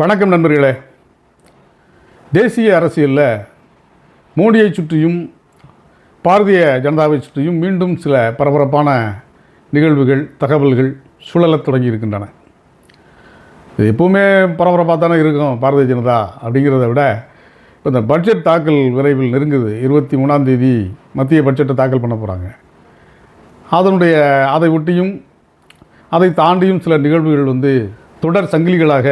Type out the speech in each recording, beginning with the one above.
வணக்கம் நண்பர்களே. தேசிய அரசியலில் மோடியை சுற்றியும் பாரதிய ஜனதாவை சுற்றியும் மீண்டும் சில பரபரப்பான நிகழ்வுகள் தகவல்கள் சுழலத் தொடங்கி இருக்கின்றன இது எப்போவுமே பரபரப்பாக தானே இருக்கும் பாரதிய ஜனதா அப்படிங்கிறத விட இப்போ இந்த பட்ஜெட் தாக்கல் விரைவில் நெருங்குது. இருபத்தி மூணாம் தேதி மத்திய பட்ஜெட்டை தாக்கல் பண்ண போகிறாங்க அதனுடைய அதை ஒட்டியும் அதை தாண்டியும் சில நிகழ்வுகள் வந்து தொடர் சங்கிலிகளாக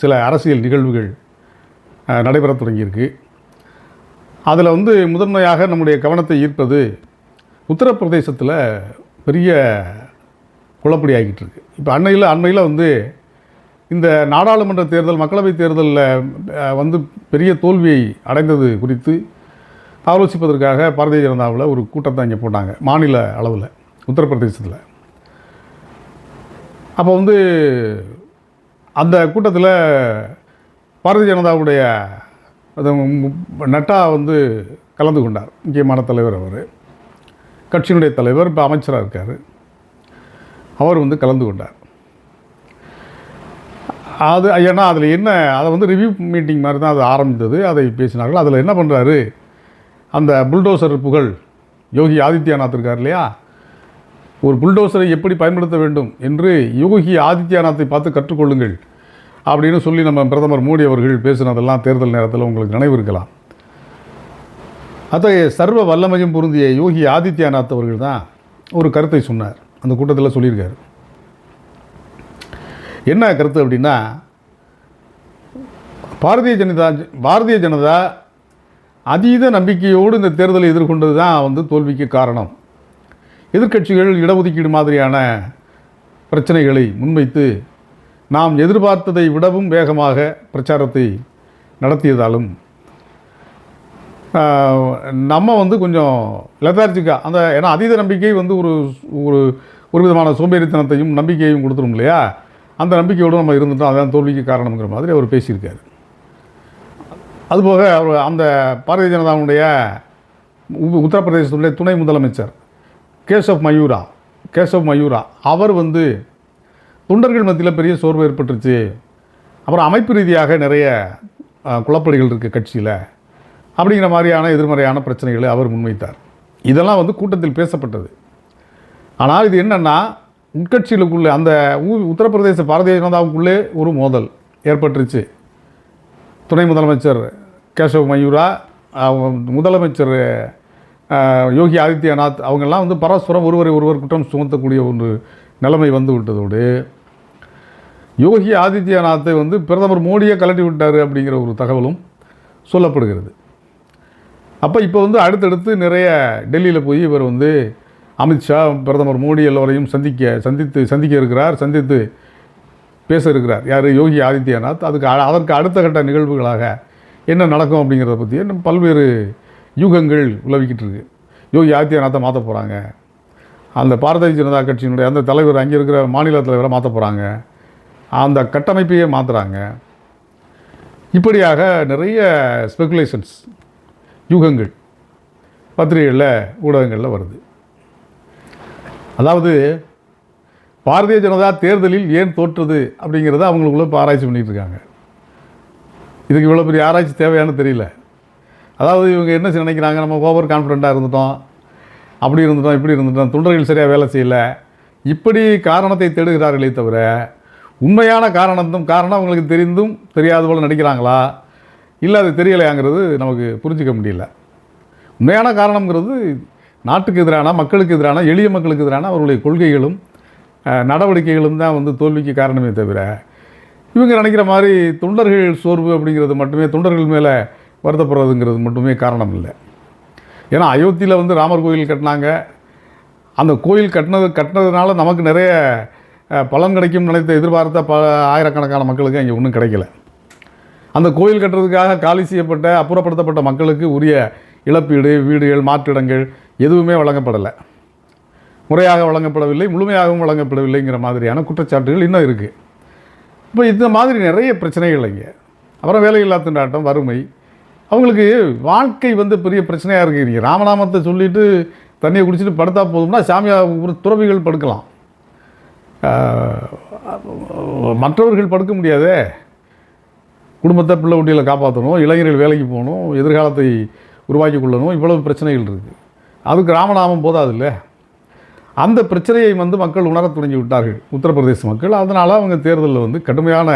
சில அரசியல் நிகழ்வுகள் நடைபெறத் தொடங்கியிருக்கு. அதில் வந்து முதன்மையாக நம்முடைய கவனத்தை ஈர்ப்பது உத்தரப்பிரதேசத்தில் பெரிய குழப்படி ஆகிட்டு இருக்கு இப்போ அண்மையில் அண்மையில் வந்து இந்த நாடாளுமன்ற தேர்தல் மக்களவைத் தேர்தலில் வந்து பெரிய தோல்வியை அடைந்தது குறித்து ஆலோசிப்பதற்காக பாரதிய ஜனதாவில் ஒரு கூட்டத்தை இங்கே போட்டாங்க மாநில அளவில் உத்தரப்பிரதேசத்தில். அப்போ வந்து அந்த கூட்டத்தில் பாரதிய ஜனதாவுடைய அது நட்டா வந்து கலந்து கொண்டார். முக்கியமான தலைவர் அவர். கட்சியினுடைய தலைவர் இப்போ அமைச்சராக இருக்கார். அவர் வந்து கலந்து கொண்டார். அது ஏன்னா அதில் என்ன அதை வந்து ரிவ்யூ மீட்டிங் மாதிரி தான் அது ஆரம்பித்தது. அதை பேசினார்கள். அதில் என்ன பண்ணுறாரு அந்த புல்டோசர் புகழ் யோகி ஆதித்யநாத் இருக்கார் இல்லையா? ஒரு புல்டோசரை எப்படி பயன்படுத்த வேண்டும் என்று யோகி ஆதித்யநாத்தை பார்த்து கற்றுக்கொள்ளுங்கள் அப்படின்னு சொல்லி நம்ம பிரதமர் மோடி அவர்கள் பேசினதெல்லாம் தேர்தல் நேரத்தில் உங்களுக்கு நினைவு இருக்கலாம் அத்தகைய சர்வ வல்லமையும் பொருந்திய யோகி ஆதித்யநாத் அவர்கள் தான் ஒரு கருத்தை சொன்னார். அந்த கூட்டத்தில் சொல்லியிருக்காரு. என்ன கருத்து அப்படின்னா பாரதிய ஜனதா பாரதிய ஜனதா அதீத நம்பிக்கையோடு இந்த தேர்தலை எதிர்கொண்டது தான் வந்து தோல்விக்கு காரணம். எதிர்க்கட்சிகள் இடஒதுக்கீடு மாதிரியான பிரச்சனைகளை முன்வைத்து நாம் எதிர்பார்த்ததை விடவும் வேகமாக பிரச்சாரத்தை நடத்தியதாலும் நம்ம வந்து கொஞ்சம் லெத்தார்ஜிக்காக அந்த ஏன்னா அதீத நம்பிக்கை வந்து ஒரு ஒரு ஒரு விதமான சோம்பேறித்தனத்தையும் நம்பிக்கையையும் கொடுத்துரும் இல்லையா? அந்த நம்பிக்கையோடு நம்ம இருந்துட்டோம். அதான் தோல்விக்கு காரணங்கிற மாதிரி அவர் பேசியிருக்காரு. அதுபோக அவர் அந்த பாரதிய ஜனதாவுடைய உ- உத்தரப்பிரதேசத்துடைய துணை முதலமைச்சர் கேசவ் மயூரா கேசவ் மயூரா. அவர் வந்து தொண்டர்கள் மத்தியில் பெரிய சோர்வு ஏற்பட்டுருச்சு. அப்புறம் அமைப்பு ரீதியாக நிறைய குழப்படிகள் இருக்குது கட்சியில். அப்படிங்கிற மாதிரியான எதிர்மறையான பிரச்சனைகளை அவர் முன்வைத்தார். இதெல்லாம் வந்து கூட்டத்தில் பேசப்பட்டது. ஆனால் இது என்னென்னா உட்கட்சிகளுக்குள்ளே அந்த ஊ- உத்தரப்பிரதேச பாரதிய ஜனதாவுக்குள்ளே ஒரு மோதல் ஏற்பட்டுருச்சு. துணை முதலமைச்சர் கேசவ் மயூரா முதலமைச்சர் யோகி ஆதித்யநாத் அவங்கெல்லாம் வந்து பரஸ்பரம் ஒருவரை ஒருவர் குற்றம் சுமத்தக்கூடிய ஒரு நிலைமை வந்து விட்டதோடு யோகி ஆதித்யநாத்தை வந்து பிரதமர் மோடியை கலட்டி விட்டார் அப்படிங்கிற ஒரு தகவலும் சொல்லப்படுகிறது. அப்போ இப்போ வந்து அடுத்தடுத்து நிறைய டெல்லியில் போய் இவர் வந்து அமித்ஷா பிரதமர் மோடி எல்லோரையும் சந்திக்க சந்தித்து சந்திக்க இருக்கிறார் சந்தித்து பேச இருக்கிறார். யார்? யோகி ஆதித்யநாத். அதுக்கு அதற்கு அடுத்த கட்ட நிகழ்வுகளாக என்ன நடக்கும் அப்படிங்கிறத பற்றி பல்வேறு யூகங்கள் உலவிக்கிட்டு இருக்கு. யோகி ஆதித்யநாத்தை மாற்ற போகிறாங்க அந்த பாரதிய ஜனதா கட்சியினுடைய அந்த தலைவர் அங்கே இருக்கிற மாநில தலைவரை மாற்ற போகிறாங்க அந்த கட்டமைப்பையே மாற்றுறாங்க இப்படியாக நிறைய ஸ்பெகுலேஷன்ஸ் யூகங்கள் பத்திரிகைகளில் ஊடகங்களில் வருது. அதாவது பாரதிய ஜனதா தேர்தலில் ஏன் தோற்றுது அப்படிங்கிறத அவங்களுக்குள்ள இப்போ ஆராய்ச்சி பண்ணிட்டு இருக்காங்க. இதுக்கு இவ்வளோ பெரிய ஆராய்ச்சி தேவையானு தெரியல. அதாவது இவங்க என்ன நினைக்கிறாங்க? நம்ம ஓவர் கான்ஃபிடெண்ட்டாக இருந்துட்டோம். அப்படி இருந்துட்டோம் இப்படி இருந்துட்டோம். தொண்டர்கள் சரியாக வேலை செய்யலை. இப்படி காரணத்தை தேடுகிறார்களே தவிர உண்மையான காரணத்தும் காரணம் அவங்களுக்கு தெரிந்தும் தெரியாத போல் நடிக்கிறாங்களா? இல்லை அது தெரியலையாங்கிறது நமக்கு புரிஞ்சிக்க முடியல. உண்மையான காரணங்கிறது நாட்டுக்கு எதிரான மக்களுக்கு எதிரான எளிய மக்களுக்கு எதிரான அவர்களுடைய கொள்கைகளும் நடவடிக்கைகளும் தான் வந்து தோல்விக்கு காரணமே தவிர இவங்க நினைக்கிற மாதிரி தொண்டர்கள் சோர்வு அப்படிங்கிறது மட்டுமே தொண்டர்கள் மேலே வருத்தப்படுறதுங்கிறது மட்டுமே காரணம் இல்லை ஏன்னா அயோத்தியில் வந்து ராமர் கோயில் கட்டினாங்க. அந்த கோயில் கட்டினது கட்டினதுனால நமக்கு நிறைய பலன் கிடைக்கும் நினைத்த எதிர்பார்த்த பல ஆயிரக்கணக்கான மக்களுக்கு அங்கே ஒன்றும் கிடைக்கல. அந்த கோயில் கட்டுறதுக்காக காலி செய்யப்பட்ட அப்புறப்படுத்தப்பட்ட மக்களுக்கு உரிய இழப்பீடு வீடுகள் மாற்றிடங்கள் எதுவுமே வழங்கப்படலை. முறையாக வழங்கப்படவில்லை முழுமையாகவும் வழங்கப்படவில்லைங்கிற மாதிரியான குற்றச்சாட்டுகள் இன்னும் இருக்குது இப்போ இந்த மாதிரி நிறைய பிரச்சனைகள் இங்கே. அப்புறம் வேலையில்லா திண்டாட்டம் வறுமை அவங்களுக்கு வாழ்க்கை வந்து பெரிய பிரச்சனையாக இருக்குது நீங்கள் ராமநாமத்தை சொல்லிட்டு தண்ணியை குடிச்சிட்டு படுத்தா போதும்னா சாமியார் துறவிகள் படுக்கலாம். மற்றவர்கள் படுக்க முடியாதே. குடும்பத்தை பிள்ளை குட்டிகளை காப்பாற்றணும் இளைஞர்கள் வேலைக்கு போகணும் எதிர்காலத்தை உருவாக்கி கொள்ளணும் இவ்வளவு பிரச்சனைகள் இருக்குது அதுக்கு ராமநாமம் போதாது இல்லை அந்த பிரச்சனையை வந்து மக்கள் உணரத் தொடங்கி விட்டார்கள். உத்தரப்பிரதேச மக்கள். அதனால் அவங்க தேர்தலில் வந்து கடுமையான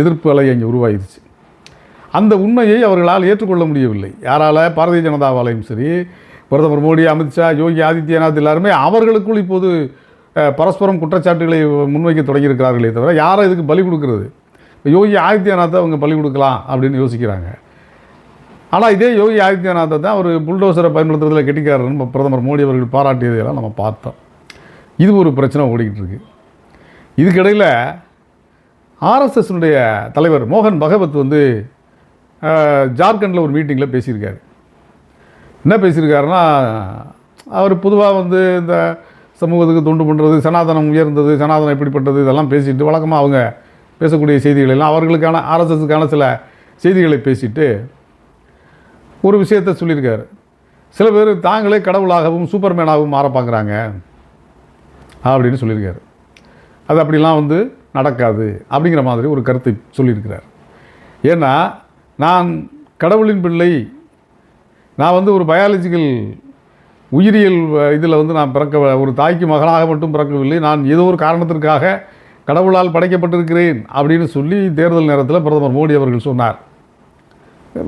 எதிர்ப்பு அலை அங்கே உருவாயிருச்சு. அந்த உண்மையை அவர்களால் ஏற்றுக்கொள்ள முடியவில்லை. யாரால் பாரதிய ஜனதாவாலையும் சரி பிரதமர் மோடி அமித்ஷா யோகி ஆதித்யநாத் எல்லாருமே அவர்களுக்குள் இப்போது பரஸ்பரம் குற்றச்சாட்டுகளை முன்வைக்க தொடங்கியிருக்கிறார்களே தவிர யாரை இதுக்கு பலி கொடுக்கறது? யோகி ஆதித்யநாத்தை அவங்க பலி கொடுக்கலாம் அப்படின்னு யோசிக்கிறாங்க. ஆனால் இதே யோகி ஆதித்யநாத்தை தான் ஒரு புல்டோசரை பயன்படுத்துறதுல கெட்டிக்காரர் நம்ம பிரதமர் மோடி அவர்கள் பாராட்டியதையெல்லாம் நம்ம பார்த்தோம். இது ஒரு பிரச்சனை ஓடிக்கிட்டு இருக்குது இதுக்கிடையில் ஆர்எஸ்எஸ்னுடைய தலைவர் மோகன் பகவத் வந்து ஜார்க்கண்டில் ஒரு மீட்டிங்கில் பேசியிருக்காரு. என்ன பேசியிருக்காருன்னா அவர் பொதுவாக வந்து இந்த சமூகத்துக்கு தொண்டு பண்ணுறது சனாதனம் உயர்ந்தது சனாதனம் எப்படிப்பட்டது இதெல்லாம் பேசிட்டு வழக்கமாக அவங்க பேசக்கூடிய செய்திகள் எல்லாம் அவர்களுக்கான ஆர்எஸ்எஸ்க்கான சில செய்திகளை பேசிட்டு ஒரு விஷயத்தை சொல்லியிருக்காரு. சில பேர் தாங்களே கடவுளாகவும் சூப்பர்மேனாகவும் மாற பார்க்குறாங்க அப்படின்னு சொல்லியிருக்காரு. அது அப்படிலாம் வந்து நடக்காது அப்படிங்கிற மாதிரி ஒரு கருத்தை சொல்லியிருக்கிறார். ஏன்னா நான் கடவுளின் பிள்ளை. நான் வந்து ஒரு பயாலஜிக்கல் உயிரியல் இதில் வந்து நான் பிறக்க ஒரு தாய்க்கு மகனாக மட்டும் பிறக்கவில்லை. நான் ஏதோ ஒரு காரணத்திற்காக கடவுளால் படைக்கப்பட்டிருக்கிறேன் அப்படின்னு சொல்லி தேர்தல் நேரத்தில் பிரதமர் மோடி அவர்கள் சொன்னார்.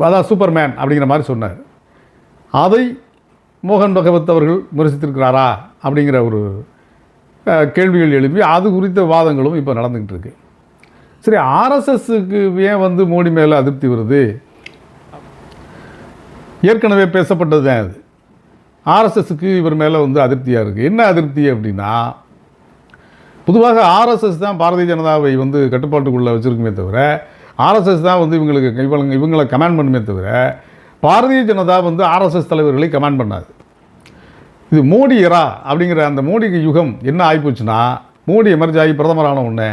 அதான் சூப்பர்மேன் அப்படிங்கிற மாதிரி சொன்னார். அதை மோகன் பகவத் அவர்கள் விமர்சித்திருக்கிறாரா அப்படிங்கிற ஒரு கேள்விகள் எழுப்பி அது குறித்த வாதங்களும் இப்போ நடந்துக்கிட்டு இருக்குது சரி ஆர்எஸ்எஸ்க்கு ஏன் வந்து மோடி மேலே அதிருப்தி வருது? ஏற்கனவே பேசப்பட்டது தான் அது. ஆர்எஸ்எஸ்க்கு இவர் மேலே வந்து அதிருப்தியாக இருக்குது என்ன அதிருப்தி அப்படின்னா பொதுவாக ஆர்எஸ்எஸ் தான் பாரதிய ஜனதாவை வந்து கட்டுப்பாட்டுக்குள்ளே வச்சுருக்குமே தவிர ஆர்எஸ்எஸ் தான் வந்து இவங்களுக்கு இவங்க இவங்களை கமாண்ட் பண்ணுமே தவிர பாரதிய ஜனதா வந்து ஆர்எஸ்எஸ் தலைவர்களை கமாண்ட் பண்ணாது. இது மோடி இரா அப்படிங்கிற அந்த மோடி யுகம் என்ன ஆகிப்போச்சுன்னா மோடி எமர்ஜி ஆகி பிரதமரான உடனே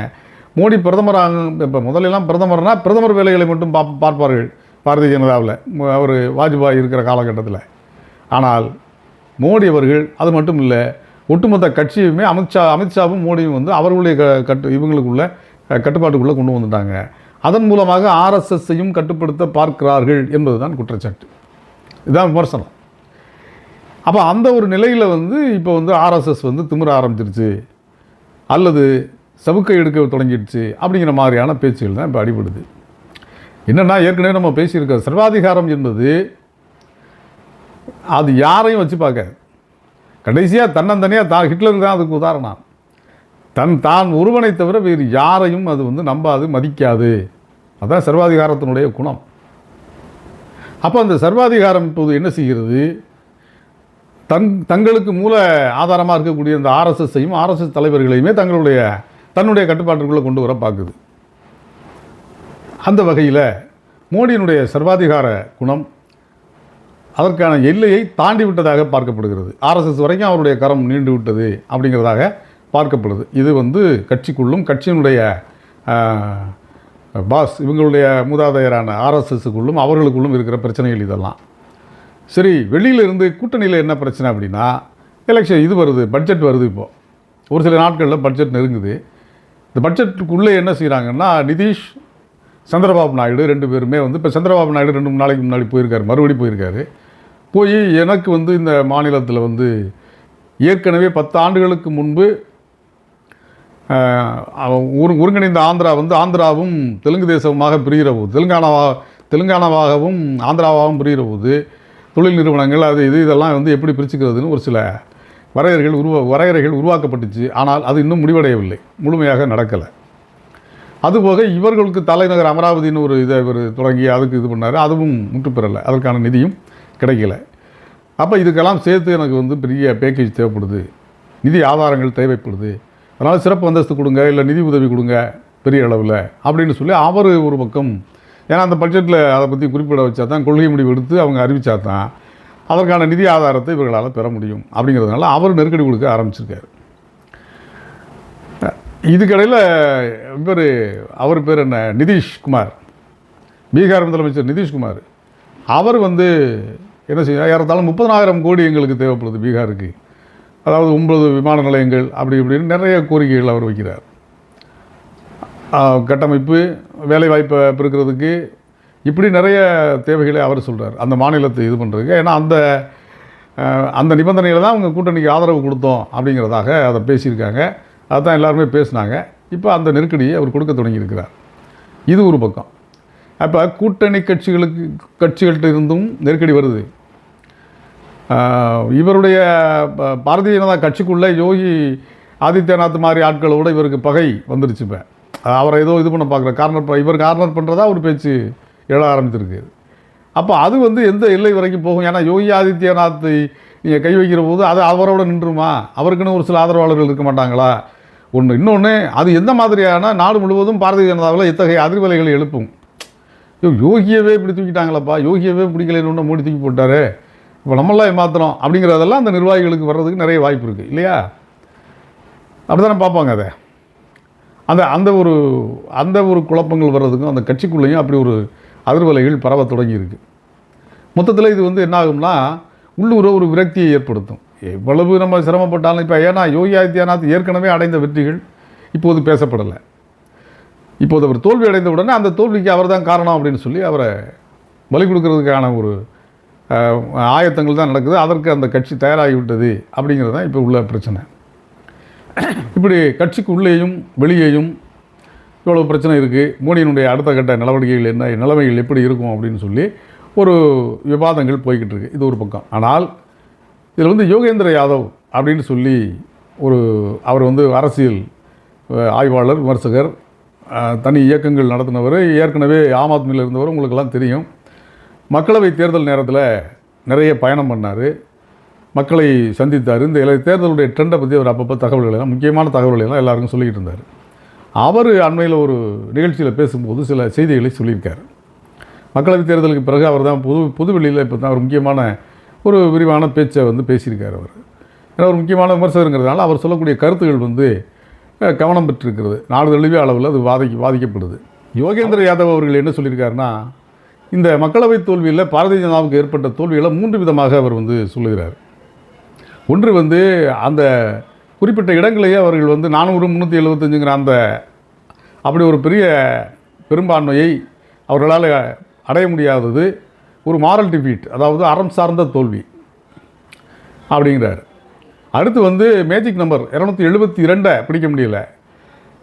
மோடி பிரதமராக இப்போ முதலெல்லாம் பிரதமர்னா பிரதமர் வேலைகளை மட்டும் பா பார்ப்பார்கள் பாரதிய ஜனதாவில். அவர் வாஜ்பாய் இருக்கிற காலகட்டத்தில். ஆனால் மோடி அவர்கள் அது மட்டும் இல்லை ஒட்டுமொத்த கட்சியுமே அமித்ஷா அமித்ஷாவும் மோடியும் வந்து அவர்களுடைய க கட்டு இவங்களுக்குள்ள கட்டுப்பாட்டுக்குள்ளே கொண்டு வந்துட்டாங்க. அதன் மூலமாக ஆர்எஸ்எஸ்ஸையும் கட்டுப்படுத்த பார்க்கிறார்கள் என்பதுதான் குற்றச்சாட்டு. இதுதான் விமர்சனம். அப்போ அந்த ஒரு நிலையில் வந்து இப்போ வந்து ஆர்எஸ்எஸ் வந்து திமிர ஆரம்பிச்சிருச்சு. அல்லது சவுக்கை எடுக்க தொடங்கிடுச்சு அப்படிங்கிற மாதிரியான பேச்சுகள் தான் இப்போ அடிபடுது. என்னென்னா ஏற்கனவே நம்ம பேசியிருக்கோம் சர்வாதிகாரம் என்பது அது யாரையும் வச்சு பார்க்காது. கடைசியாக தன்னந்தனியாக தான் ஹிட்லர் தான் அதுக்கு உதாரணம். தன் தான் ஒருவனை தவிர வேறு யாரையும் அது வந்து நம்பாது மதிக்காது. அதுதான் சர்வாதிகாரத்தினுடைய குணம். அப்போ அந்த சர்வாதிகாரம் இப்போது என்ன செய்கிறது? தங் தங்களுக்கு மூல ஆதாரமாக இருக்கக்கூடிய அந்த ஆர்எஸ்எஸ்ஸையும் ஆர்எஸ்எஸ் தலைவர்களையுமே தங்களுடைய தன்னுடைய கட்டுப்பாட்டுக்குள்ளே கொண்டு வர பார்க்குது. அந்த வகையில் மோடியினுடைய சர்வாதிகார குணம் அதற்கான எல்லையை தாண்டி விட்டதாக பார்க்கப்படுகிறது. ஆர்எஸ்எஸ் வரைக்கும் அவருடைய கரம் நீண்டு விட்டது அப்படிங்கிறதாக பார்க்கப்படுது. இது வந்து கட்சிக்குள்ளும் கட்சியினுடைய பாஸ் இவங்களுடைய மூதாதையரான ஆர்எஸ்எஸுக்குள்ளும் அவர்களுக்குள்ளும் இருக்கிற பிரச்சனைகள் இதெல்லாம். சரி வெளியிலிருந்து கூட்டணியில் என்ன பிரச்சனை அப்படின்னா எலெக்ஷன் இது வருது பட்ஜெட் வருது இப்போது ஒரு சில நாட்களில் பட்ஜெட் நெருங்குது. இந்த பட்ஜெட்டுக்குள்ளே என்ன செய்கிறாங்கன்னா நிதிஷ் சந்திரபாபு நாயுடு ரெண்டு பேருமே வந்து இப்போ சந்திரபாபு நாயுடு ரெண்டு மூணு நாளைக்கு முன்னாடி போயிருக்காரு மறுபடி போயிருக்காரு. போய் எனக்கு வந்து இந்த மாநிலத்தில் வந்து ஏற்கனவே பத்து ஆண்டுகளுக்கு முன்பு ஒரு ஒருங்கிணைந்த ஆந்திரா வந்து ஆந்திராவும் தெலுங்கு தேசமாக பிரிகிற போது தெலுங்கானாவா தெலுங்கானாவாகவும் ஆந்திராவாகவும் பிரிகிற போது தொழில் நிறுவனங்கள் அது இது இதெல்லாம் வந்து எப்படி பிரிச்சுக்கிறதுன்னு ஒரு சில வரையறைகள் உருவா வரையறைகள் உருவாக்கப்பட்டுச்சு. ஆனால் அது இன்னும் முடிவடையவில்லை. முழுமையாக நடக்கலை. அதுபோக இவர்களுக்கு தலைநகர் அமராவதின்னு ஒரு இதை இவர் தொடங்கி அதுக்கு இது பண்ணார். அதுவும் முற்றுப்பெறலை அதற்கான நிதியும் கிடைக்கல. அப்போ இதுக்கெல்லாம் சேர்த்து எனக்கு வந்து பெரிய பேக்கேஜ் தேவைப்படுது. நிதி ஆதாரங்கள் தேவைப்படுது. அதனால் சிறப்பு அந்தஸ்து கொடுங்க இல்லை நிதி உதவி கொடுங்க பெரிய அளவில் அப்படின்னு சொல்லி அவர் ஒரு பக்கம் ஏன்னா அந்த பட்ஜெட்டில் அதை பற்றி குறிப்பிட வச்சா தான் கொள்கை முடிவு எடுத்து அவங்க அறிவிச்சா தான் அதற்கான நிதி ஆதாரத்தை இவர்களால் பெற முடியும் அப்படிங்கிறதுனால அவர் நெருக்கடி கொடுக்க ஆரம்பிச்சிருக்காரு. இதுக்கடையில் இவர் அவர் பேர் என்ன? நிதிஷ்குமார் பீகார் முதலமைச்சர் நிதிஷ்குமார் அவர் வந்து என்ன செய்ய ஏறத்தாலும் முப்பதனாயிரம் கோடி எங்களுக்கு தேவைப்படுது பீகாருக்கு. அதாவது ஒன்பது விமான நிலையங்கள் அப்படி இப்படின்னு நிறைய கோரிக்கைகள் அவர் வைக்கிறார். கட்டமைப்பு வேலைவாய்ப்பை பெருக்கிறதுக்கு இப்படி நிறைய தேவைகளை அவர் சொல்கிறார் அந்த மாநிலத்தை இது பண்ணுறதுக்கு ஏன்னா அந்த அந்த நிபந்தனையில் தான் அவங்க கூட்டணிக்கு ஆதரவு கொடுத்தோம் அப்படிங்கிறதாக அதை பேசியிருக்காங்க. அதுதான் எல்லாருமே பேசினாங்க. இப்போ அந்த நெருக்கடியை அவர் கொடுக்க தொடங்கியிருக்கிறார். இது ஒரு பக்கம். அப்போ கூட்டணி கட்சிகளுக்கு கட்சிகள்கிட்ட இருந்தும் நெருக்கடி வருது. இவருடைய ப- பாரதிய ஜனதா கட்சிக்குள்ளே யோகி ஆதித்யநாத் மாதிரி ஆட்களோட இவருக்கு பகை வந்துருச்சு இப்போ. அவரை ஏதோ இது பண்ண பார்க்குற கார்னர் ப- இவர் கார்னர் பண்ணுறதா ஒரு பேச்சு எழ ஆரம்பித்திருக்கு அப்போ அது வந்து எந்த எல்லை வரைக்கும் போகும்? ஏன்னா யோகி ஆதித்யநாத்தை நீங்கள் கை வைக்கிற போது அது அவரோட நின்றுமா? அவருக்குன்னு ஒரு சில ஆதரவாளர்கள் இருக்க மாட்டாங்களா? ஒன்று இன்னொன்று அது எந்த மாதிரியான நாடு முழுவதும் பாரதிய ஜனதாவில் இத்தகைய அதிர்வலைகளை எழுப்பும்? ஐயோ யோகியவே இப்படி தூக்கிட்டாங்களப்பா. யோகியவே பிடிக்கலைன்னு ஒன்று மூடி தூக்கி போட்டாரு. இப்போ நம்மளாம் ஏமாத்துறோம் அப்படிங்கிறதெல்லாம் அந்த நிர்வாகிகளுக்கு வர்றதுக்கு நிறைய வாய்ப்பு இருக்குது இல்லையா? அப்படி தானே பார்ப்பாங்க அதை. அந்த அந்த ஒரு அந்த ஒரு குழப்பங்கள் வர்றதுக்கும் அந்த கட்சிக்குள்ளேயும் அப்படி ஒரு அதிர்வலைகள் பரவ தொடங்கியிருக்கு. மொத்தத்தில் இது வந்து என்ன ஆகும்னா உள்ளூர ஒரு விரக்தியை ஏற்படுத்தும். எவ்வளவு நம்ம சிரமப்பட்டாலும் இப்போ ஏன்னா யோகி ஆதித்யநாத் ஏற்கனவே அடைந்த வெற்றிகள் இப்போது பேசப்படலை. இப்போது அவர் தோல்வி அடைந்த உடனே அந்த தோல்விக்கு அவர் தான் காரணம் அப்படின்னு சொல்லி அவரை பலி கொடுக்கறதுக்கான ஒரு ஆயத்தங்கள் தான் நடக்குது. அதற்கு அந்த கட்சி தயாராகிவிட்டது அப்படிங்கிறது தான் இப்போ உள்ள பிரச்சனை. இப்படி கட்சிக்கு உள்ளேயும் வெளியேயும் இவ்வளோ பிரச்சனை இருக்குது மோடியினுடைய அடுத்த கட்ட நடவடிக்கைகள் என்ன நிலைமைகள் எப்படி இருக்கும் அப்படின்னு சொல்லி ஒரு விவாதங்கள் போய்கிட்டு இருக்கு. இது ஒரு பக்கம். ஆனால் இதில் வந்து யோகேந்திர யாதவ் அப்படின்னு சொல்லி ஒரு அவர் வந்து அரசியல் ஆய்வாளர் விமர்சகர் தனி இயக்கங்கள் நடத்தினவர் ஏற்கனவே ஆம் ஆத்மியில் இருந்தவர் உங்களுக்கெல்லாம் தெரியும். மக்களவை தேர்தல் நேரத்தில் நிறைய பயணம் பண்ணார். மக்களை சந்தித்தார். இந்த தேர்தலுடைய ட்ரெண்டை பற்றி அவர் அப்பப்போ தகவல்கள் எல்லாம் முக்கியமான தகவல்களை எல்லாம் எல்லாருக்கும் சொல்லிக்கிட்டு இருந்தார். அவர் அண்மையில் ஒரு நிகழ்ச்சியில் பேசும்போது சில செய்திகளை சொல்லியிருக்கார். மக்களவைத் தேர்தலுக்கு பிறகு அவர் தான் புது புதுவெளியில் இப்போ தான் ஒரு முக்கியமான ஒரு விரிவான பேச்சை வந்து பேசியிருக்கார் அவர். ஏன்னா ஒரு முக்கியமான விமர்சகருங்கிறதுனால அவர் சொல்லக்கூடிய கருத்துகள் வந்து கவனம் பெற்றிருக்கிறது. நாடு தழுவிய அளவில் அது வாதி வாதிக்கப்படுது. யோகேந்திர யாதவ் அவர்கள் என்ன சொல்லியிருக்காருன்னா இந்த மக்களவைத் தோல்வியில் பாரதிய ஜனதாவுக்கு ஏற்பட்ட தோல்விகளை மூன்று விதமாக அவர் வந்து சொல்லுகிறார். ஒன்று வந்து அந்த குறிப்பிட்ட இடங்களையே அவர்கள் வந்து நானூறு முந்நூற்றி எழுபத்தஞ்சுங்கிற அந்த அப்படி ஒரு பெரிய பெரும்பான்மையை அவர்களால் அடைய முடியாதது ஒரு மாரல் டிஃபீட் அதாவது அறம் சார்ந்த தோல்வி அப்படிங்கிறார். அடுத்து வந்து மேஜிக் நம்பர் இரநூத்தி எழுபத்தி இரண்டை பிடிக்க முடியல.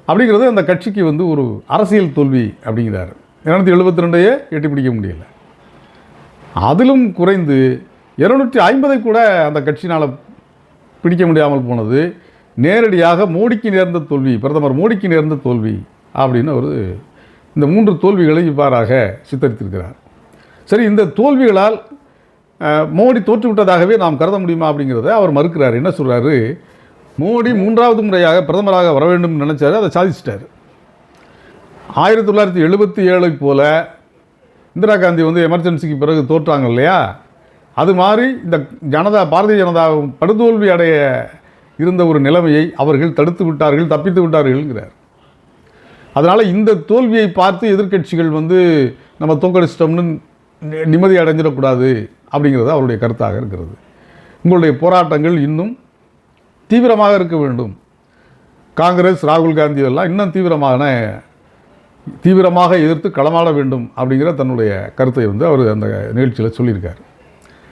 அப்படிங்கிறது அந்த கட்சிக்கு வந்து ஒரு அரசியல் தோல்வி அப்படிங்கிறார். இரநூத்தி எழுபத்தி ரெண்டையே எட்டி பிடிக்க முடியல. அதிலும் குறைந்து இருநூற்றி ஐம்பதை கூட அந்த கட்சினால் பிடிக்க முடியாமல் போனது நேரடியாக மோடிக்கு நேர்ந்த தோல்வி பிரதமர் மோடிக்கு நேர்ந்த தோல்வி அப்படின்னு அவர் இந்த மூன்று தோல்விகளை இவ்வாறாக சித்தரித்திருக்கிறார். சரி இந்த தோல்விகளால் மோடி தோற்றுவிட்டதாகவே நாம் கருத முடியுமா அப்படிங்கிறத அவர் மறுக்கிறார். என்ன சொல்கிறாரு மோடி மூன்றாவது முறையாக பிரதமராக வர வேண்டும் நினைச்சாரு அதை சாதிச்சிட்டார். ஆயிரத்தி தொள்ளாயிரத்தி எழுபத்தி ஏழை போல இந்திரா காந்தி வந்து எமர்ஜென்சிக்கு பிறகு தோற்றாங்க இல்லையா? அது மாதிரி இந்த ஜனதா பாரதிய ஜனதா படுதோல்வி அடைய இருந்த ஒரு நிலைமையை அவர்கள் தடுத்து விட்டார்கள் தப்பித்து விட்டார்கள்ங்கிறார். அதனால் இந்த தோல்வியை பார்த்து எதிர்க்கட்சிகள் வந்து நம்ம தோக்கடிச்சிட்டோம்னு நி- நிம்மதி அடைஞ்சிடக்கூடாது அப்படிங்கிறது அவருடைய கருத்தாக இருக்கிறது. உங்களுடைய போராட்டங்கள் இன்னும் தீவிரமாக இருக்க வேண்டும். காங்கிரஸ் ராகுல் காந்தி எல்லாம் இன்னும் தீவிரமான தீவிரமாக எதிர்த்து களமாட வேண்டும் அப்படிங்கிற தன்னுடைய கருத்தை வந்து அவர் அந்த நிகழ்ச்சியில் சொல்லியிருக்கார்.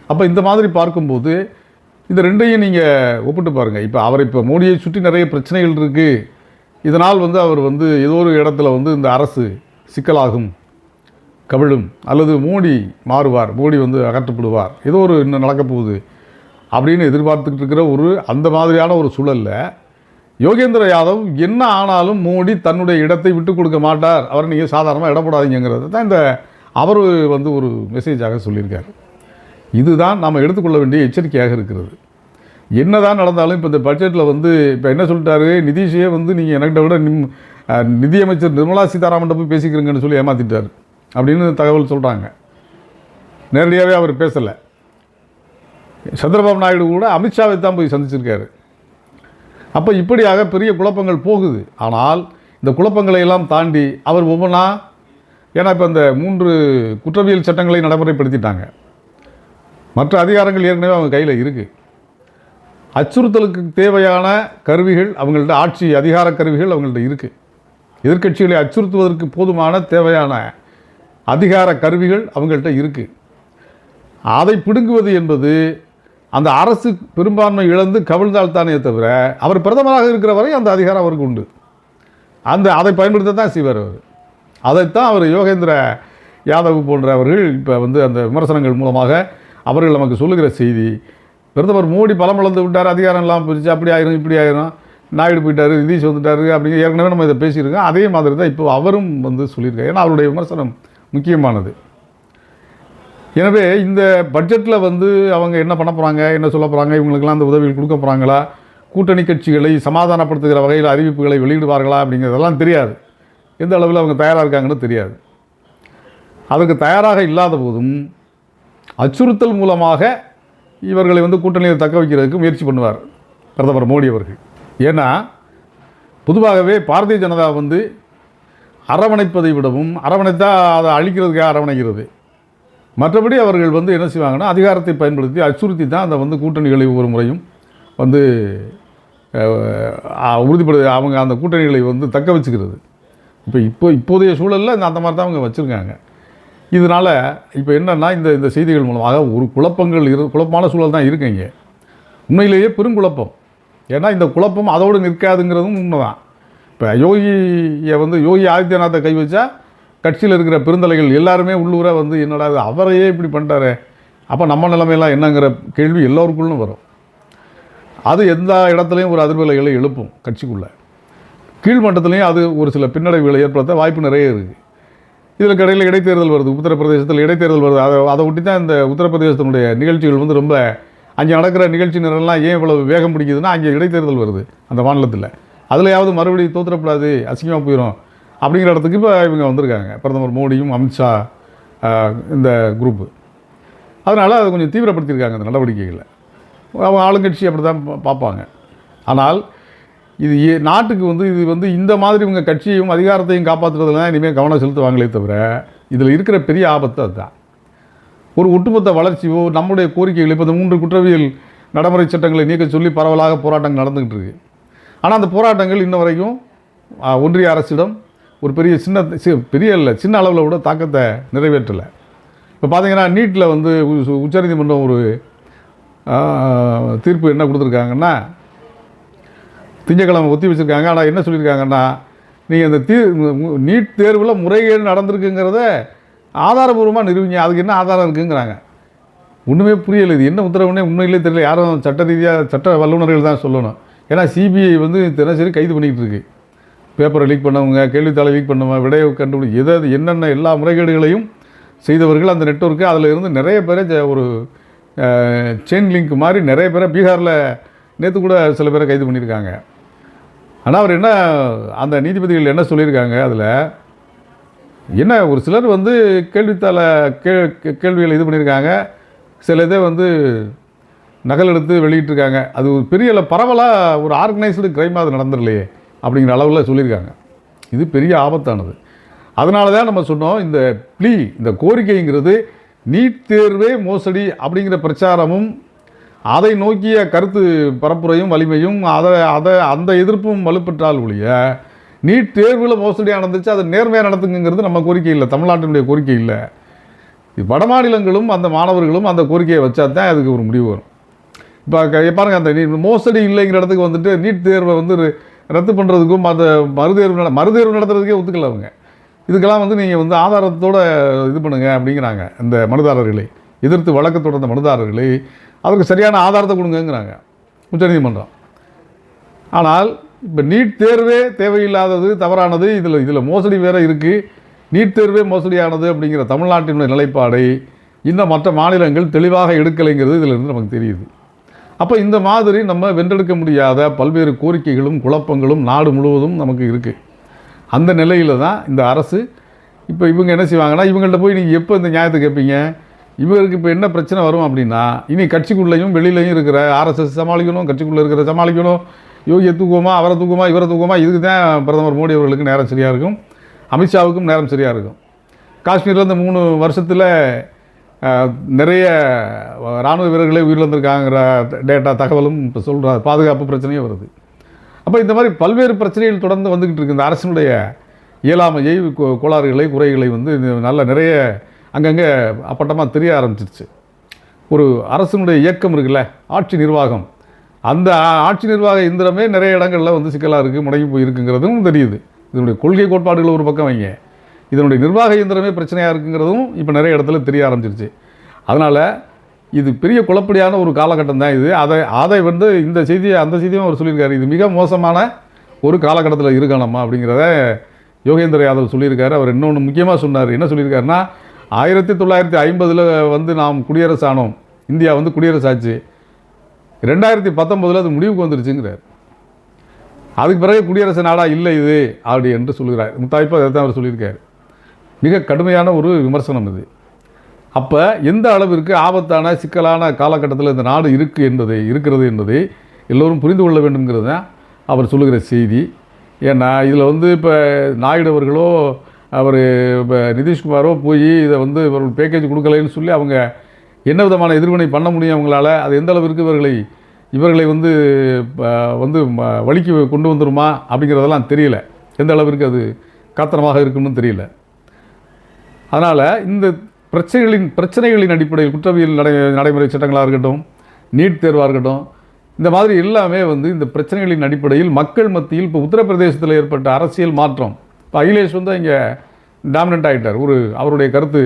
அப்போ இந்த மாதிரி பார்க்கும்போது இந்த ரெண்டையும் நீங்கள் ஒப்பிட்டு பாருங்கள் இப்போ அவர் இப்போ மோடியை சுற்றி நிறைய பிரச்சனைகள் இருக்குது இதனால் வந்து அவர் வந்து ஏதோ ஒரு இடத்துல வந்து இந்த அரசு சிக்கலாகும் கவிழும் அல்லது மோடி மாறுவார் மோடி வந்து அகற்றப்படுவார் ஏதோ ஒரு இன்னும் நடக்கப்போகுது அப்படின்னு எதிர்பார்த்துக்கிட்டு இருக்கிற ஒரு அந்த மாதிரியான ஒரு சூழலில் யோகேந்திர யாதவ் என்ன ஆனாலும் மோடி தன்னுடைய இடத்தை விட்டு கொடுக்க மாட்டார். அவரை நீங்கள் சாதாரணமாக இடப்படாதீங்கிறது தான் இந்த அவர் வந்து ஒரு மெசேஜாக சொல்லியிருக்கார். இதுதான் நாம் எடுத்துக்கொள்ள வேண்டிய எச்சரிக்கையாக இருக்கிறது. என்னதான் நடந்தாலும் இப்போ இந்த பட்ஜெட்டில் வந்து இப்போ என்ன சொல்லிட்டாரு? நிதிஷே வந்து நீங்கள் எனக்கிட்ட விட நிம் நிதியமைச்சர் நிர்மலா சீதாராமன் போய் பேசிக்கிறீங்கன்னு சொல்லி ஏமாத்திட்டார் அப்படின்னு தகவல் சொல்கிறாங்க நேரடியாகவே அவர் பேசலை. சந்திரபாபு நாயுடு கூட அமித்ஷாவை தான் போய் சந்திச்சிருக்காரு. அப்போ இப்படியாக பெரிய குழப்பங்கள் போகுது. ஆனால் இந்த குழப்பங்களை எல்லாம் தாண்டி அவர் ஒவ்வொன்றா ஏன்னா இப்போ இந்த மூன்று குற்றவியல் சட்டங்களை நடைமுறைப்படுத்திட்டாங்க. மற்ற அதிகாரங்கள் ஏற்கனவே அவங்க கையில் இருக்குது அச்சுறுத்தலுக்கு தேவையான கருவிகள் அவங்கள்ட்ட ஆட்சி அதிகார கருவிகள் அவங்கள்ட்ட இருக்குது எதிர்க்கட்சிகளை அச்சுறுத்துவதற்கு போதுமான தேவையான அதிகார கருவிகள் அவங்கள்ட்ட இருக்குது அதை பிடுங்குவது என்பது அந்த அரசு பெரும்பான்மை இழந்து கவிழ்ந்தால்தானே தவிர அவர் பிரதமராக இருக்கிற வரை அந்த அதிகாரம் அவருக்கு உண்டு. அந்த அதை பயன்படுத்த தான் செய்வார் அவர். அதைத்தான் அவர் யோகேந்திர யாதவ் போன்றவர்கள் இப்போ வந்து அந்த விமர்சனங்கள் மூலமாக அவர்கள் நமக்கு சொல்லுகிற செய்தி பிரதமர் மோடி பலம் வளர்ந்து விட்டார் அதிகாரம் இல்லாமல் போச்சு அப்படி ஆயிரும் இப்படி ஆயிரும். நாயுடு போயிட்டார் நிதிஷ் வந்துட்டார் அப்படிங்க ஏற்கனவே நம்ம இதை பேசியிருக்கோம். அதே மாதிரி தான் இப்போ அவரும் வந்து சொல்லியிருக்காரு. ஏன்னா அவருடைய விமர்சனம் முக்கியமானது. எனவே இந்த பட்ஜெட்டில் வந்து அவங்க என்ன பண்ண போகிறாங்க என்ன சொல்ல போகிறாங்க இவங்களுக்கெல்லாம் அந்த உதவிகள் கொடுக்க போகிறாங்களா கூட்டணி கட்சிகளை சமாதானப்படுத்துகிற வகையில் அறிவிப்புகளை வெளியிடுவார்களா அப்படிங்கிறதெல்லாம் தெரியாது. எந்த அளவில் அவங்க தயாராக இருக்காங்கன்னு தெரியாது. அதுக்கு தயாராக இல்லாத போதும் அச்சுறுத்தல் மூலமாக இவர்களை வந்து கூட்டணியில் தக்க வைக்கிறதுக்கு முயற்சி பண்ணுவார் பிரதமர் மோடி அவர்கள். ஏன்னா பொதுவாகவே பாரதிய ஜனதா வந்து அரவணைப்பதை விடவும் அரவணைத்தா அதை அழிக்கிறதுக்காக அரவணைக்கிறது. மற்றபடி அவர்கள் வந்து என்ன செய்வாங்கன்னா அதிகாரத்தை பயன்படுத்தி அச்சுறுத்தி தான் அந்த வந்து கூட்டணிகளை ஒவ்வொரு முறையும் வந்து அஹ், உறுதிப்படு அவங்க அந்த கூட்டணிகளை வந்து தக்க வச்சுக்கிறது. இப்போ இப்போ இப்போதைய சூழலில் இந்த அந்த மாதிரி தான் அவங்க வச்சுருக்காங்க. இதனால் இப்போ என்னென்னா இந்த இந்த செய்திகள் மூலமாக ஒரு குழப்பங்கள் இரு குழப்பமான சூழல் தான் இருக்குங்க உண்மையிலேயே பெருங்குழப்பம் ஏன்னா இந்த குழப்பம் அதோடு நிற்காதுங்கிறதும் உண்மை தான் இப்போ யோகியை வந்து யோகி ஆதித்யநாத்தை கை வச்சா கட்சியில் இருக்கிற பெருந்தலைகள் எல்லாருமே உள்ளூர வந்து என்னடா அவரையே இப்படி பண்ணிட்டாரே. அப்போ நம்ம நிலைமையெல்லாம் என்னங்கிற கேள்வி எல்லோருக்குள்ளும் வரும். அது எந்த இடத்துலையும் ஒரு அதிர்வலைகளை எழுப்பும் கட்சிக்குள்ளே. கீழ்மட்டத்துலேயும் அது ஒரு சில பின்னடைவுகளை ஏற்படுத்த வாய்ப்பு நிறைய இருக்குது இதில் கடையில் இடைத்தேர்தல் வருது உத்தரப்பிரதேசத்தில் இடைத்தேர்தல் வருது. அதை அதை ஒட்டி தான் இந்த உத்தரப்பிரதேசத்தினுடைய நிகழ்ச்சிகள் வந்து ரொம்ப அங்கே நடக்கிற நிகழ்ச்சி நிறம்லாம் ஏன் இவ்வளவு வேகம் பிடிக்குதுன்னா அங்கே இடைத்தேர்தல் வருது அந்த மாநிலத்தில். அதுலையாவது மறுபடியும் தோத்துறப்படாது அசிங்கமாக போயிடும் அப்படிங்கிற இடத்துக்கு இப்போ இவங்க வந்திருக்காங்க. பிரதமர் மோடியும் அமித்ஷா இந்த குரூப்பு அதனால் அதை கொஞ்சம் தீவிரப்படுத்தியிருக்காங்க அந்த நடவடிக்கைகளை. அவங்க ஆளுங்கட்சி அப்படி தான் பார்ப்பாங்க. ஆனால் இது ஏ- நாட்டுக்கு வந்து இது வந்து இந்த மாதிரி இவங்க கட்சியையும் அதிகாரத்தையும் காப்பாற்றுறதுல தான் இனிமேல் கவனம் செலுத்துவாங்களே தவிர இதில் இருக்கிற பெரிய ஆபத்து அதுதான். ஒரு ஒட்டுமொத்த வளர்ச்சியோ நம்முடைய கோரிக்கைகள் இப்போ இந்த மூன்று குற்றவியல் நடைமுறை சட்டங்களை நீக்க சொல்லி பரவலாக போராட்டங்கள் நடந்துகிட்டு இருக்கு. ஆனால் அந்த போராட்டங்கள் இன்ன வரைக்கும் ஒன்றிய அரசிடம் ஒரு பெரிய சின்ன சி- பெரிய இல்லை சின்ன அளவில் கூட தாக்கத்தை நிறைவேற்றலை. இப்போ பார்த்தீங்கன்னா நீட்டில் வந்து உ- உச்சநீதிமன்றம் ஒரு தீர்ப்பு என்ன கொடுத்துருக்காங்கன்னா திங்கக்கிழமை ஒத்தி வச்சுருக்காங்க. ஆனால் என்ன சொல்லியிருக்காங்கன்னா நீங்கள் இந்த தீ நீட் தேர்வில் முறைகேடு நடந்திருக்குங்கிறத ஆதாரபூர்வமாக நிறுவிங்க அதுக்கு என்ன ஆதாரம் இருக்குங்கிறாங்க. ஒன்றுமே புரியலை. இது என்ன உத்தரவுனே உண்மையிலே தெரியல. யாரும் சட்ட ரீதியாக சட்ட வல்லுநர்கள் தான் சொல்லணும். ஏன்னா சிபிஐ வந்து தினசரி கைது பண்ணிக்கிட்டு இருக்கு. பேப்பரை லீக் பண்ணவங்க கேள்வித்தாளை லீக் பண்ணுவாங்க விடையை கண்டுபிடி எதை என்னென்ன எல்லா முறைகேடுகளையும் செய்தவர்கள் அந்த நெட்வொர்க்கு. அதில் இருந்து நிறைய பேரை ஒரு செயின் லிங்க் மாதிரி நிறைய பேரை பீகாரில் நேற்று கூட சில பேரை கைது பண்ணியிருக்காங்க. ஆனால் அவர் என்ன அந்த நீதிபதிகள் என்ன சொல்லியிருக்காங்க அதில்? என்ன ஒரு சிலர் வந்து கேள்வித்தாள கே கே- கேள்விகளை இது பண்ணியிருக்காங்க. சில இதை வந்து நகல் எடுத்து வெளியிட்டிருக்காங்க. அது ஒரு பெரிய பரவலாக ஒரு ஆர்கனைஸ்டு கிரைமாக அது நடந்துடலையே அப்படிங்கிற அளவில் சொல்லியிருக்காங்க. இது பெரிய ஆபத்தானது. அதனால தான் நம்ம சொன்னோம் இந்த ப்ளீ இந்த கோரிக்கைங்கிறது நீட் தேர்வே மோசடி அப்படிங்கிற பிரச்சாரமும் அதை நோக்கிய கருத்து பரப்புரையும் வலிமையும் அதை அதை அந்த எதிர்ப்பும் வலுப்பெற்றால் ஒழிய நீட் தேர்வில் மோசடியாக நடந்துச்சு அதை நேர்மையாக நடத்துங்கிறது நம்ம கோரிக்கை இல்லை. தமிழ்நாட்டினுடைய கோரிக்கை இல்லை. வட மாநிலங்களும் அந்த மாணவர்களும் அந்த கோரிக்கையை வச்சா தான் அதுக்கு ஒரு முடிவு வரும். இப்போ பாருங்கள் அந்த நீ மோசடி இல்லைங்கிற இடத்துக்கு வந்துட்டு நீட் தேர்வை வந்து ர- ரத்து பண்ணுறதுக்கும் அந்த மறுதேர்வு நட மறுதேர்வு நடத்துறதுக்கே ஒத்துக்கல அவங்க. இதுக்கெல்லாம் வந்து நீங்கள் வந்து ஆதாரத்தோட இது பண்ணுங்க அப்படிங்கிறாங்க இந்த மனுதாரர்களை. எதிர்த்து வழக்கு தொடர்ந்த மனுதாரர்களை அவருக்கு சரியான ஆதாரத்தை கொடுங்கங்கிறாங்க. உச்சநீதிமன்றம். ஆனால் இப்போ நீட் தேர்வே தேவையில்லாதது தவறானது இதில் இதில் மோசடி வேறு இருக்குது நீட் தேர்வே மோசடியானது அப்படிங்கிற தமிழ்நாட்டினுடைய நிலைப்பாடை இந்த மற்ற மாநிலங்கள் தெளிவாக எடுக்கலைங்கிறது இதிலிருந்து நமக்கு தெரியுது. அப்போ இந்த மாதிரி நம்ம வென்றெடுக்க முடியாத பல்வேறு கோரிக்கைகளும் குழப்பங்களும் நாடு முழுவதும் நமக்கு இருக்குது அந்த நிலையில் தான் இந்த அரசு இப்போ இவங்க என்ன செய்வாங்கன்னா இவங்கள்ட்ட போய் நீங்கள் எப்போ இந்த நியாயத்தை கேட்பீங்க இவருக்கு இப்போ என்ன பிரச்சனை வரும் அப்படின்னா இனி கட்சிக்குள்ளேயும் வெளியிலையும் இருக்கிற ஆர்எஸ்எஸ் சமாளிக்கணும் கட்சிக்குள்ளே இருக்கிற சமாளிக்கணும். யோகியை தூக்குவோமா அவரை தூக்குமா இவரை தூக்குமா இதுக்கு தான் பிரதமர் மோடி அவர்களுக்கு நேரம் சரியாக இருக்கும். அமித்ஷாவுக்கும் நேரம் சரியாக இருக்கும். காஷ்மீரில் இந்த மூணு வருஷத்தில் நிறைய இராணுவ வீரர்களே உயிரிழந்திருக்காங்கிற டேட்டா தகவலும் இப்போ சொல்கிற பாதுகாப்பு பிரச்சனையும் வருது. அப்போ இந்த மாதிரி பல்வேறு பிரச்சனைகள் தொடர்ந்து வந்துக்கிட்டு இருக்கு. இந்த அரசினுடைய இயலாமையை கோ- கோளாறுகளை குறைகளை வந்து நல்ல நிறைய அங்கங்கே அப்பட்டமாக தெரிய ஆரம்பிச்சிருச்சு. ஒரு அரசினுடைய இயக்கம் இருக்குல்ல ஆட்சி நிர்வாகம். அந்த ஆட்சி நிர்வாக இயந்திரமே நிறைய இடங்களில் வந்து சிக்கலாக இருக்குது முடங்கி போயிருக்குங்கிறதும் தெரியுது. இதனுடைய கொள்கை கோட்பாடுகள் ஒரு பக்கம் வைங்க. இதனுடைய நிர்வாக இயந்திரமே பிரச்சனையாக இருக்குங்கிறதும் இப்போ நிறைய இடத்துல தெரிய ஆரம்பிச்சிருச்சு. அதனால் இது பெரிய குழப்படியான ஒரு காலகட்டம் தான் இது. அதை அதை வந்து இந்த செய்தியை அந்த செய்தியும் அவர் சொல்லியிருக்காரு. இது மிக மோசமான ஒரு காலகட்டத்தில் இருக்கணுமா அப்படிங்கிறத யோகேந்திர யாதவ் சொல்லியிருக்காரு. அவர் இன்னொன்று முக்கியமாக சொன்னார். என்ன சொல்லியிருக்காருன்னா ஆயிரத்தி தொள்ளாயிரத்தி ஐம்பதில் வந்து நாம் குடியரசு ஆனோம் இந்தியா வந்து குடியரசு ஆச்சு ரெண்டாயிரத்தி பத்தொம்போதில் அது முடிவுக்கு வந்துருச்சுங்கிறார். அதுக்கு பிறகு குடியரசு நாடாக இல்லை இது அப்படி என்று சொல்கிறார். முத்தாய்ப்பு அதை தான் அவர் சொல்லியிருக்கார். மிக கடுமையான ஒரு விமர்சனம் இது. அப்போ எந்த அளவிற்கு ஆபத்தான சிக்கலான காலகட்டத்தில் இந்த நாடு இருக்குது என்பதை இருக்கிறது என்பதை எல்லோரும் புரிந்து கொள்ள வேண்டும்ங்கிறது தான் அவர் சொல்லுகிற செய்தி. ஏன்னா இதில் வந்து இப்போ நாயுடு அவர்களோ அவர் இப்போ நிதிஷ்குமாரோ போய் இதை வந்து இவர்கள் பேக்கேஜ் கொடுக்கலைன்னு சொல்லி அவங்க என்ன விதமான எதிர்வினை பண்ண முடியும் அவங்களால? அது எந்த அளவிற்கு இவர்களை இவர்களை வந்து ப- வந்து வழிக்கு கொண்டு வந்துருமா அப்படிங்கிறதெல்லாம் தெரியல. எந்த அளவிற்கு அது காத்திரமாக இருக்குன்னு தெரியல. அதனால் இந்த பிரச்சனைகளின் பிரச்சனைகளின் அடிப்படையில் குற்றவியல் நடை நடைமுறை சட்டங்களாக இருக்கட்டும் நீட் தேர்வாக இருக்கட்டும் இந்த மாதிரி எல்லாமே வந்து இந்த பிரச்சனைகளின் அடிப்படையில் மக்கள் மத்தியில் இப்போ உத்தரப்பிரதேசத்தில் ஏற்பட்ட அரசியல் மாற்றம் இப்போ அகிலேஷ் வந்து இங்கே டாமினண்ட் ஆகிட்டார். ஒரு அவருடைய கருத்து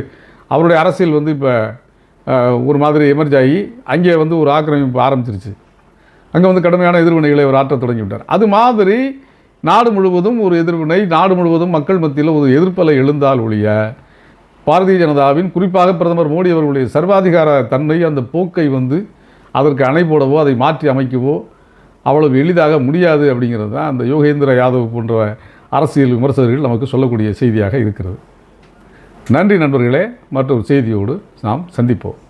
அவருடைய அரசியல் வந்து இப்போ ஒரு மாதிரி எமர்ஜ் ஆகி அங்கே வந்து ஒரு ஆக்கிரமிப்பு ஆரம்பிச்சிருச்சு. அங்கே வந்து கடுமையான எதிர்வினைகளை அவர் ஆற்றத் தொடங்கி விட்டார். அது மாதிரி நாடு முழுவதும் ஒரு எதிர்வினை நாடு முழுவதும் மக்கள் மத்தியில் ஒரு எதிர்ப்பலை எழுந்தால் ஒழிய பாரதிய ஜனதாவின் குறிப்பாக பிரதமர் மோடி அவர்களுடைய சர்வாதிகார தன்மை அந்த போக்கை வந்து அதற்கு அணை போடவோ அதை மாற்றி அமைக்கவோ அவ்வளவு எளிதாக முடியாது அப்படிங்கிறது தான் அந்த யோகேந்திர யாதவ் போன்ற அரசியல் விமர்சகர்கள் நமக்கு சொல்லக்கூடிய செய்தியாக இருக்கிறது. நன்றி நண்பர்களே மற்றொரு செய்தியோடு நாம் சந்திப்போம்.